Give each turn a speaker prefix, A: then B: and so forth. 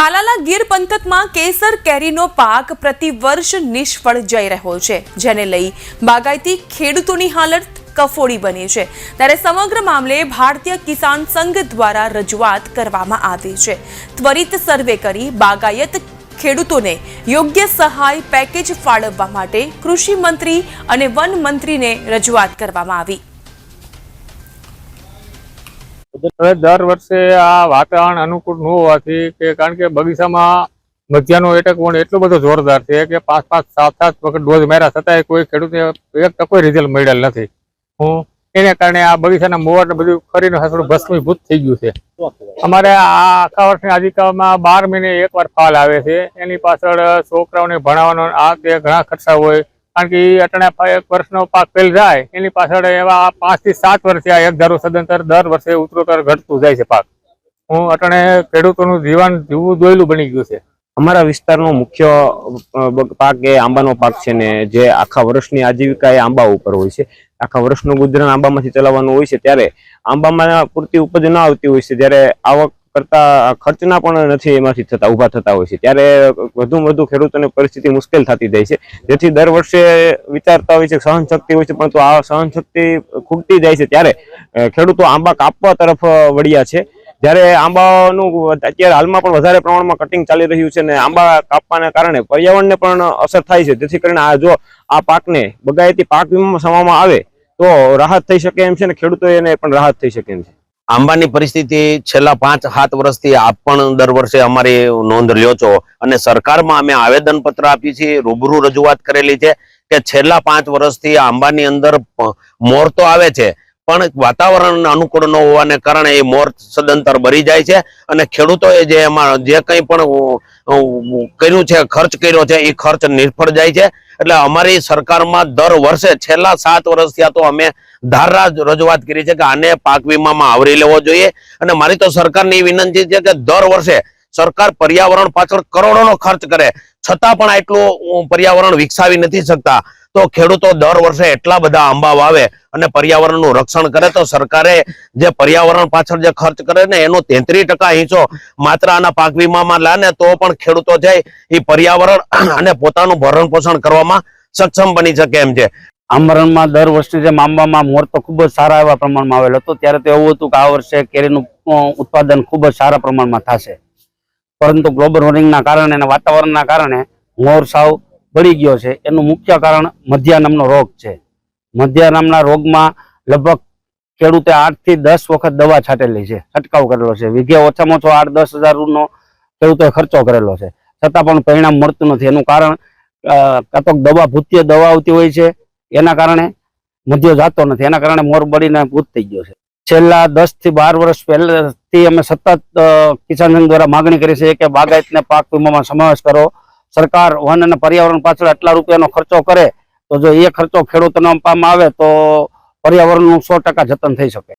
A: તાલાલા ગીર પંથકમાં કેસર કેરીનો પાક પ્રતિ વર્ષ નિષ્ફળ જઈ રહ્યો છે, જેને લઈ બાગાયતી ખેડૂતોની હાલત કફોડી બની છે. ત્યારે સમગ્ર મામલે ભારતીય કિસાન સંઘ દ્વારા રજૂઆત કરવામાં આવી છે. ત્વરિત સર્વે કરી બાગાયત ખેડૂતોને યોગ્ય સહાય પેકેજ ફાળવવા માટે કૃષિ મંત્રી અને વન મંત્રીને રજૂઆત કરવામાં આવી.
B: હવે દર વર્ષે આ વાતાવરણ અનુકૂળ ન હોવાથી કે કારણ કે બગીચામાં મધ્યાનો એટેક પણ એટલો બધો જોરદાર છે કે પાંચ પાંચ સાત સાત વખત ડોઝ માર્યા છતાંય કોઈ ખેડૂતને એક કોઈ રિઝલ્ટ મળેલ નથી. હું એને કારણે આ બગીચાના મોવાટ બધું ખરીને હસડું ભસ્મીભૂત થઈ ગયું છે. અમારે આ આખા વર્ષની આજીકામાં બાર મહિને એકવાર ફાલ આવે છે. એની પાછળ છોકરાઓને ભણાવવાનો આ તે ઘણા ખર્ચા હોય. કારણ કે એ અટણે એક વર્ષનો પાક ફેલ જાય, એની પાછળ એવા પાંચથી સાત વર્ષે આ એક ધારો સદંતર દર વર્ષે ઉતરોતર ઘટતું જાય છે પાક. હું અટણે ખેડૂતોનું જીવન જીવવું દોયલું બની ગયું છે.
C: અમારા વિસ્તારનો મુખ્ય પાક એ આંબાનો પાક છે ને, જે આખા વર્ષની આજીવિકા એ આંબા ઉપર હોય છે. આખા વર્ષનું ગુજરાન આંબામાંથી ચલાવવાનું હોય છે, ત્યારે આંબામાં પૂરતી ઉપજ ન આવતી હોય છે. ત્યારે આવક કરતા ખર્ચના પણ નથી એમાંથી થતા, ઊભા થતા હોય છે. ત્યારે વધુ વધુ ખેડૂતોને પરિસ્થિતિ મુશ્કેલ થતી જાય છે. જેથી દર વર્ષે વિચારતા હોય છે સહનશક્તિ હોય છે, પરંતુ આ સહનશક્તિ ખૂટતી જાય છે. ત્યારે ખેડૂતો આંબા કાપવા તરફ વળ્યા છે. જ્યારે આંબાનું અત્યારે હાલમાં પણ વધારે પ્રમાણમાં કટિંગ ચાલી રહ્યું છે અને આંબા કાપવાના કારણે પર્યાવરણને પણ અસર થાય છે. જેથી કરીને આ જો આ પાકને બગાયતી પાક વીમામાં સમાવવામાં આવે, તો રાહત થઈ શકે એમ છે ને ખેડૂતોને પણ રાહત થઈ શકે એમ છે.
D: આંબાની પરિસ્થિતિ છેલ્લા પાંચ, સાત વર્ષથી આપ પણ દર વર્ષે અમારી નોંધ લ્યો છો. અને સરકારમાં અમે આવેદન પત્ર આપીએ છીએ રૂબરૂ રજૂઆત કરેલી છે કે છેલ્લા પાંચ વર્ષથી આંબાની અંદર મોર તો આવે છે પણ વાતાવરણ અનુકૂળ ન હોવાને કારણે એ મોર સદંતર ભરી જાય છે અને ખેડૂતોએ જે એમાં જે કંઈ પણ કર્યું છે, ખર્ચ કર્યો છે, એ ખર્ચ નિષ્ફળ જાય છે. એટલે અમારી સરકારમાં દર વર્ષે છેલ્લા સાત વર્ષથી આ તો અમે ધારા રજૂઆત કરી છે કે આને પાક વીમામાં આવરી લેવો જોઈએ. અને મારી તો સરકારની વિનંતી છે કે દર વર્ષે સરકાર પર્યાવરણ પાછળ કરોડોનો ખર્ચ કરે. છતાં પણ આટલું પર્યાવરણ વિકસાવી નથી શકતા. તો ખેડૂતો દર વર્ષે એટલા બધા આંબા વાવે અને પર્યાવરણનું રક્ષણ કરે તો સરકારે જે પર્યાવરણ પાછળ જે ખર્ચ કરે ને એનો તેત્રીસ ટકા હિસ્સો માત્ર આના પાક વીમામાં લે ને તો પણ ખેડૂતો છે એ પર્યાવરણ અને પોતાનું ભરણ પોષણ કરવામાં સક્ષમ બની શકે એમ છે.
E: આમરણમાં દર વર્ષે જેમ આંબામાં મોર તો ખૂબ જ સારા એવા પ્રમાણમાં આવેલ હતો, ત્યારે તો એવું હતું કે આ વર્ષે કેરીનું ઉત્પાદન ખૂબ જ સારા પ્રમાણમાં થશે. પરંતુ ગ્લોબલ વોર્મિંગના કારણે અને વાતાવરણના કારણે મોર સાવ બળી ગયો છે. એનું મુખ્ય કારણ મધ્યા નામનો રોગ છે. મધ્યા નામના રોગમાં લગભગ ખેડૂતે આઠથી દસ વખત દવા છાંટેલી છે. છંટકાવ કરેલો છે. વીઘે ઓછામાં ઓછો આઠ દસ હજારનો ખેડૂતોએ ખર્ચો કરેલો છે. છતાં પણ પરિણામ મળતું નથી. એનું કારણ કાં તો દવા ભૂત્ય દવા આવતી હોય છે. એના કારણે મધ્યો જાતો નથી. એના કારણે મોર બળીને ભૂત થઈ ગયો છે. છેલ્લા દસથી બાર વર્ષ પહેલાથી અમે સતત કિસાન સંઘ દ્વારા માગણી કરી છે કે બાગાયતને પાક વીમામાં સમાવેશ કરો. સરકાર વન અને પર્યાવરણ પાછળ આટલા રૂપિયાનો ખર્ચો કરે, તો જો એ ખર્ચો ખેડૂતોને આપવામાં આવે, તો પર્યાવરણનું સો ટકા જતન થઈ શકે.